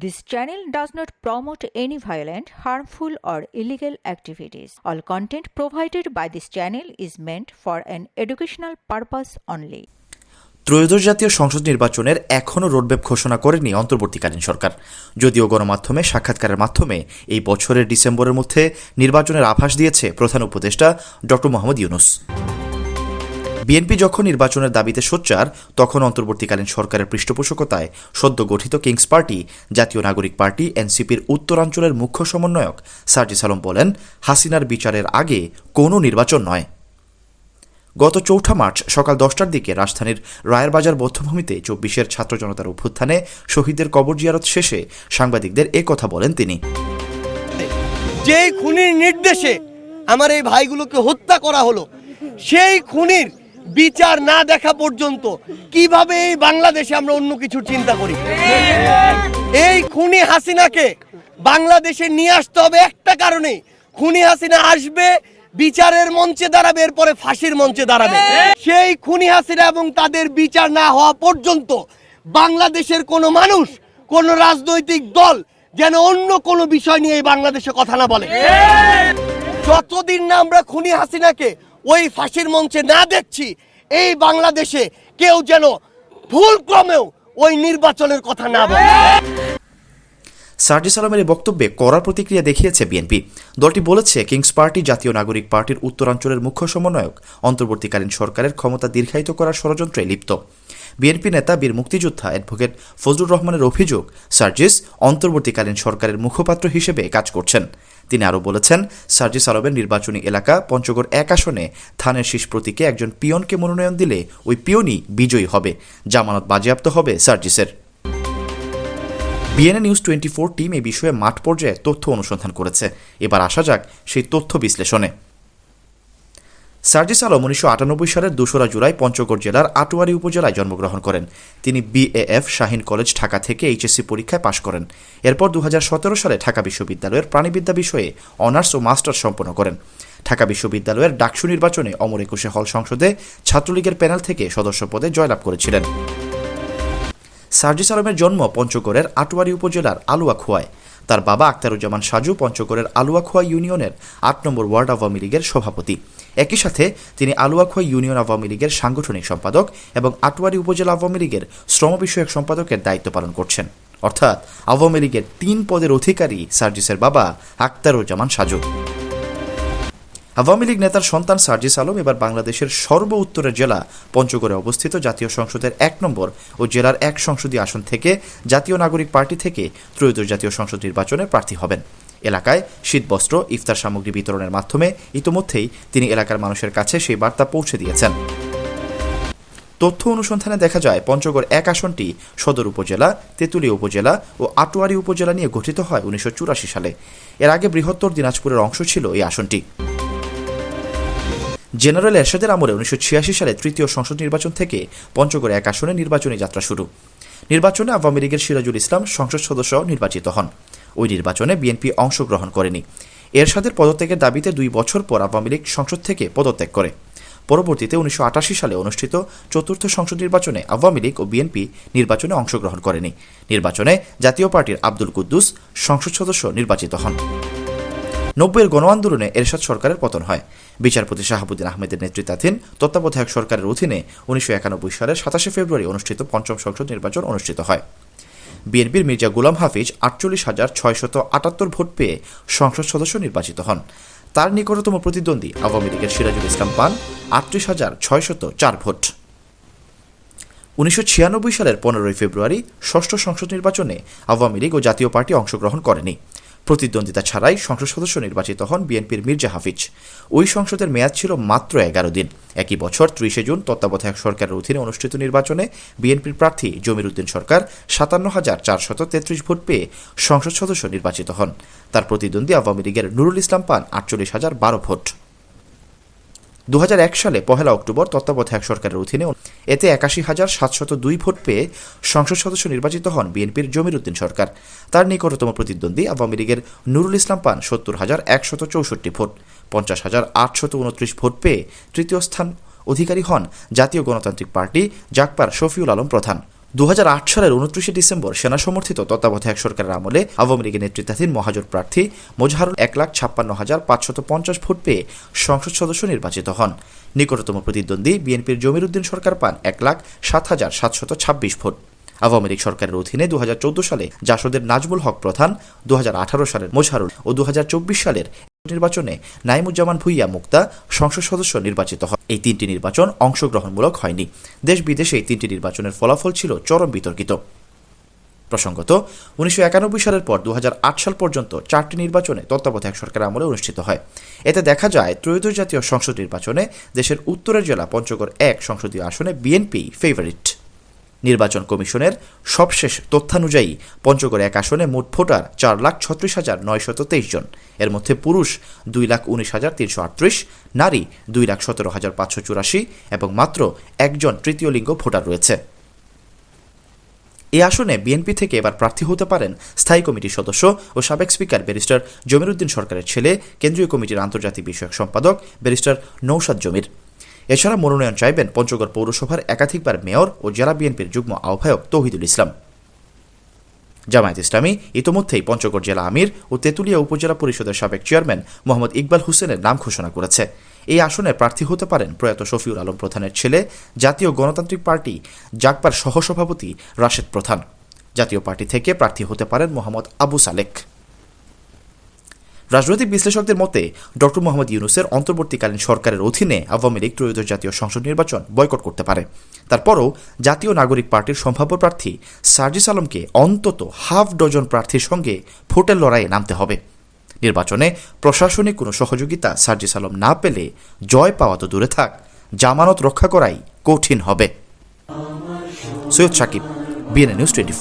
This channel does not promote any violent, harmful, or illegal activities. All content provided by this channel is meant for an educational purpose only. ত্রয়োদশ জাতীয় সংসদ নির্বাচনের এখনও roadmap ঘোষণা করেনি অন্তর্বর্তীকালীন সরকার যদিও গণমাধ্যমে সাক্ষাৎকারের মাধ্যমে এই বছরের ডিসেম্বরের মধ্যে নির্বাচনের আভাস দিয়েছে প্রধান উপদেষ্টা ড মোহাম্মদ ইউনুস বিএনপি যখন নির্বাচনের দাবিতে সোচ্চার, তখন অন্তর্বর্তীকালীন সরকারের পৃষ্ঠপোষকতায় সদ্য গঠিত কিংস পার্টি, জাতীয় নাগরিক পার্টি, এনসিপির উত্তরাঞ্চলের মুখ্য সমন্বয়ক সার্জিস আলম বলেন, হাসিনার বিচারের আগে কোনো নির্বাচন নয়। গত চৌঠা মার্চ সকাল দশটার দিকে রাজধানীর রায়েরবাজার বধ্যভূমিতে চব্বিশের ছাত্র জনতার অভ্যুত্থানে শহীদদের কবর জিয়ারত শেষে সাংবাদিকদের এ কথা বলেন তিনি। যেই খুনির নির্দেশে আমার এই ভাইগুলোকে হত্যা করা হলো, সেই খুনির বিচার না দেখা পর্যন্ত কীভাবে এই বাংলাদেশে আমরা অন্য কিছু চিন্তা করি? এই খুনি হাসিনাকে বাংলাদেশে নিয়ে আসতে হবে একটা কারণে। খুনি হাসিনা আসবে, বিচারের মঞ্চে দাঁড়াবে, এরপরে ফাঁসির মঞ্চে দাঁড়াবে। সেই খুনি হাসিনা এবং তাদের বিচার না হওয়া পর্যন্ত বাংলাদেশের কোনো মানুষ, কোনো রাজনৈতিক দল যেন অন্য কোনো বিষয় নিয়ে এই বাংলাদেশে কথা না বলে। যতদিন না আমরা খুনি হাসিনাকে ওই ফাঁসির মঞ্চে না দেখছি এই বাংলাদেশে কেউ যেন ভুল ক্রমেও ওই নির্বাচনের কথা না বলে। সার্জিস আলমের এই বক্তব্যে কড়া প্রতিক্রিয়া দেখিয়েছে বিএনপি। দলটি বলেছে, কিংস পার্টি, জাতীয় নাগরিক পার্টির উত্তরাঞ্চলের মুখ্য সমন্বয়ক, অন্তর্বর্তীকালীন সরকারের ক্ষমতা দীর্ঘায়িত করার ষড়যন্ত্রে লিপ্ত। বিএনপি নেতা, বীর মুক্তিযোদ্ধা অ্যাডভোকেট ফজলুর রহমানের অভিযোগ, সার্জিস অন্তর্বর্তীকালীন সরকারের মুখপাত্র হিসেবে কাজ করছেন। তিনি আরও বলেছেন, সার্জিস আরবের নির্বাচনী এলাকা পঞ্চগড় এক আসনে থানের শীষ প্রতীকে একজন পিয়নকে মনোনয়ন দিলে ওই পিয়নই বিজয়ী হবে। জামানত বাজেয়াপ্ত হবে সার্জিসের। BNA news twenty four team এই বিষয়ে মাঠ পর্যায়ে তথ্য অনুসন্ধান করেছে। এবার আসা যাক সেই তথ্য বিশ্লেষণে। সার্জিস আলম উনিশশো আটানব্বই সালের দোসরা জুলাই পঞ্চগড় জেলার আটোয়ারি উপজেলায় জন্মগ্রহণ করেন। তিনি বিএএফ শাহিন কলেজ, ঢাকা থেকে এইচএসসি পরীক্ষায় পাশ করেন। এরপর দু হাজার সতেরো সালে ঢাকা বিশ্ববিদ্যালয়ের প্রাণীবিদ্যা বিষয়ে অনার্স ও মাস্টার্স সম্পন্ন করেন। ঢাকা বিশ্ববিদ্যালয়ের ডাকসু নির্বাচনে অমর একুশে হল সংসদে ছাত্রলীগের প্যানেল থেকে সদস্য পদে জয়লাভ করেছিলেন। সার্জিস আলমের জন্ম পঞ্চগড়ের আটোয়ারি উপজেলার আলুয়াখোয়ায়। তার বাবা আক্তারুজ্জামান সাজু পঞ্চগড়ের আলুয়াখোয়া ইউনিয়নের আট নম্বর ওয়ার্ড আওয়ামী লীগের সভাপতি। একই সাথে তিনি আলুয়াখোয়া ইউনিয়ন আওয়ামী লীগের সাংগঠনিক সম্পাদক এবং আটোয়ারি উপজেলা আওয়ামী লীগের শ্রম বিষয়ক সম্পাদকের দায়িত্ব পালন করছেন। অর্থাৎ আওয়ামী লীগের তিন পদের অধিকারী সার্জিসের বাবা আক্তারুজ্জামান সাজু। আওয়ামী লীগ নেতার সন্তান সার্জিস আলম এবার বাংলাদেশের সর্ব উত্তরের জেলা পঞ্চগড়ে অবস্থিত জাতীয় সংসদের এক নম্বর ও জেলার এক সংসদীয় আসন থেকে জাতীয় নাগরিক পার্টি থেকে ত্রয়োদশ জাতীয় সংসদ নির্বাচনে প্রার্থী হবেন। এলাকায় শীতবস্ত্র, ইফতার সামগ্রী বিতরণের মাধ্যমে ইতোমধ্যেই তিনি এলাকার মানুষের কাছে সেই বার্তা পৌঁছে দিয়েছেন। তথ্য অনুসন্ধানে দেখা যায়, পঞ্চগড় এক আসনটি সদর উপজেলা, তেঁতুলিয়া উপজেলা ও আটোয়ারি উপজেলা নিয়ে গঠিত হয় উনিশশো চুরাশি সালে। এর আগে বৃহত্তর দিনাজপুরের অংশ ছিল এই আসনটি। জেনারেল এরশাদের আমলে উনিশশো ছিয়াশি সালে তৃতীয় সংসদ নির্বাচন থেকে পঞ্চগড়ে এক আসনে নির্বাচনী যাত্রা শুরু। নির্বাচনে আওয়ামী লীগের সিরাজুল ইসলাম সংসদ সদস্য নির্বাচিত হন। ওই নির্বাচনে বিএনপি অংশগ্রহণ করেনি। এরশাদের পদত্যাগের দাবিতে দুই বছর পর আওয়ামী লীগ সংসদ থেকে পদত্যাগ করে। পরবর্তীতে উনিশশো আটাশি সালে অনুষ্ঠিত চতুর্থ সংসদ নির্বাচনে আওয়ামী লীগ ও বিএনপি নির্বাচনে অংশগ্রহণ করেনি। নির্বাচনে জাতীয় পার্টির আব্দুল কুদ্দুস সংসদ সদস্য নির্বাচিত হন। নব্বইয়ের গণ আন্দোলনে এরশাদ সরকারের পতন হয়। বিচারপতি শাহাবুদ্দিন আহমেদের নেতৃত্বাধীন তত্ত্বাবধায়ক সরকারের অধীনে উনিশশো একানব্বই সালের সাতাশে ফেব্রুয়ারি অনুষ্ঠিত পঞ্চম সংসদ নির্বাচন অনুষ্ঠিত হয়। বিএনপির মির্জা গুলাম হাফিজ আটচল্লিশ হাজার ছয়শত আটাত্তর ভোট পেয়ে সংসদ সদস্য নির্বাচিত হন। তার নিকটতম প্রতিদ্বন্দ্বী আওয়ামী লীগের সিরাজুল ইসলাম পান আটত্রিশ হাজার ছয়শত চার ভোট। উনিশশো ছিয়ানব্বই সালের পনেরোই ফেব্রুয়ারি ষষ্ঠ সংসদ নির্বাচনে আওয়ামী লীগ ও জাতীয় পার্টি অংশগ্রহণ করেনি। প্রতিদ্বন্দ্বিতা ছাড়াই সংসদ সদস্য নির্বাচিত হন বিএনপির মির্জা হাফিজ। ওই সংসদের মেয়াদ ছিল মাত্র এগারো দিন। একই বছর ত্রিশে জুন তত্ত্বাবধায়ক সরকারের অধীনে অনুষ্ঠিত নির্বাচনে বিএনপির প্রার্থী জমির উদ্দিন সরকার সাতান্ন হাজার চারশত তেত্রিশ ভোট পেয়ে সংসদ সদস্য নির্বাচিত হন। তার প্রতিদ্বন্দ্বী আওয়ামী লীগের নুরুল ইসলাম পান আটচল্লিশ হাজার বারো ভোট। দু সালে পহেলা অক্টোবর তত্ত্বাবধায়ক সরকারের অধীনে এতে একাশি হাজার সাতশত দুই ভোট পেয়ে সংসদ সদস্য নির্বাচিত হন বিএনপির জমির উদ্দিন সরকার। তার নিকটতম প্রতিদ্বন্দ্বী আওয়ামী লীগের নুরুল ইসলাম পান সত্তর হাজার একশত চৌষট্টি ভোট। পঞ্চাশ হাজার আটশত উনত্রিশ ভোট পেয়ে তৃতীয় স্থান অধিকারী হন জাতীয় গণতান্ত্রিক পার্টি জাকপার শফিউল আলম প্রধান। দু সালের উনত্রিশে ডিসেম্বর সেনা সমর্থিত তত্ত্বাবধায়ক সরকারের আমলে আওয়ামী লীগের নেতৃত্বাধীন মহাজোট প্রার্থী মোজাহারুল এক লাখ ছাপ্পান্ন হাজার পাঁচশত পঞ্চাশ ভোট পেয়ে সংসদ সদস্য নির্বাচিত হন। নিকটতম প্রতিদ্বন্দ্বী বিএনপির জমির উদ্দিন সরকার পান এক লাখ সাত হাজার সাতশত ছাব্বিশ ভোট। আওয়ামী লীগ সরকারের অধীনে দু হাজার চৌদ্দ সালে জাসদের নাজমুল হক প্রধান দু হাজার আঠারো সালের মোজাহারুল ও দু হাজার চব্বিশ সালের নির্বাচনে নাইমুজ্জামান ভুইয়া মুক্তা সংসদ সদস্য নির্বাচিত হয়। এই তিনটি নির্বাচন অংশগ্রহণমূলক হয়নি। দেশ বিদেশে এই তিনটি নির্বাচনের ফলাফল ছিল চরম বিতর্কিত। প্রসঙ্গত, উনিশশো একানব্বই সালের পর দুহাজার আট সাল পর্যন্ত চারটি নির্বাচনে তত্ত্বাবধায়ক সরকার আমলে অনুষ্ঠিত হয়। এতে দেখা যায়, ত্রয়োদশ জাতীয় সংসদ নির্বাচনে দেশের উত্তরের জেলা পঞ্চগড় এক সংসদীয় আসনে বিএনপি ফেভারিট নির্বাচন কমিশনের সবশেষ তথ্যানুযায়ী পঞ্চগড় এক আসনে মোট ভোটার চার লাখ ছত্রিশ হাজার নয়শত তেইশ জন। এর মধ্যে পুরুষ দুই লাখ উনিশ হাজার তিনশো আটত্রিশ, নারী দুই লাখ সতেরো হাজার পাঁচশো চুরাশি এবং মাত্র একজন তৃতীয় লিঙ্গ ভোটার রয়েছে। এ আসনে বিএনপি থেকে এবার প্রার্থী হতে পারেন স্থায়ী কমিটির সদস্য ও সাবেক স্পিকার ব্যারিস্টার জমিরুদ্দিন সরকারের ছেলে, কেন্দ্রীয় কমিটির আন্তর্জাতিক বিষয়ক সম্পাদক ব্যারিস্টার নৌসাদ জমির। এছাড়া মনোনয়ন চাইবেন পঞ্চগড় পৌরসভার একাধিকবার মেয়র ও জেলা বিএনপির যুগ্ম আহ্বায়ক তৌহিদুল ইসলাম। জামায়াত ইসলামী ইতোমধ্যেই পঞ্চগড় জেলা আমির ও তেঁতুলিয়া উপজেলা পরিষদের সাবেক চেয়ারম্যান মোহাম্মদ ইকবাল হোসেনের নাম ঘোষণা করেছে। এই আসনে প্রার্থী হতে পারেন প্রয়াত শফিউল আলম প্রধানের ছেলে, জাতীয় গণতান্ত্রিক পার্টি জাকপার সহসভাপতি রাশেদ প্রধান। জাতীয় পার্টি থেকে প্রার্থী হতে পারেন মোহাম্মদ আবু সালেক। রাজনৈতিক বিশ্লেষকদের মতে, ডক্টর মোহাম্মদ ইউনুসের অন্তর্বর্তীকালীন সরকারের অধীনে আওয়ামী লীগ ত্রয়োদশ জাতীয় সংসদ নির্বাচন বয়কট করতে পারে। তারপরও জাতীয় নাগরিক পার্টির সম্ভাব্য প্রার্থী সার্জিস আলমকে অন্তত হাফ ডজন প্রার্থীর সঙ্গে ভোটের লড়াইয়ে নামতে হবে। নির্বাচনে প্রশাসনিক কোনো সহযোগিতা সার্জিস আলম না পেলে জয় পাওয়া তো দূরে থাক, জামানত রক্ষা করাই কঠিন হবে। Syed Sakib BNA news twenty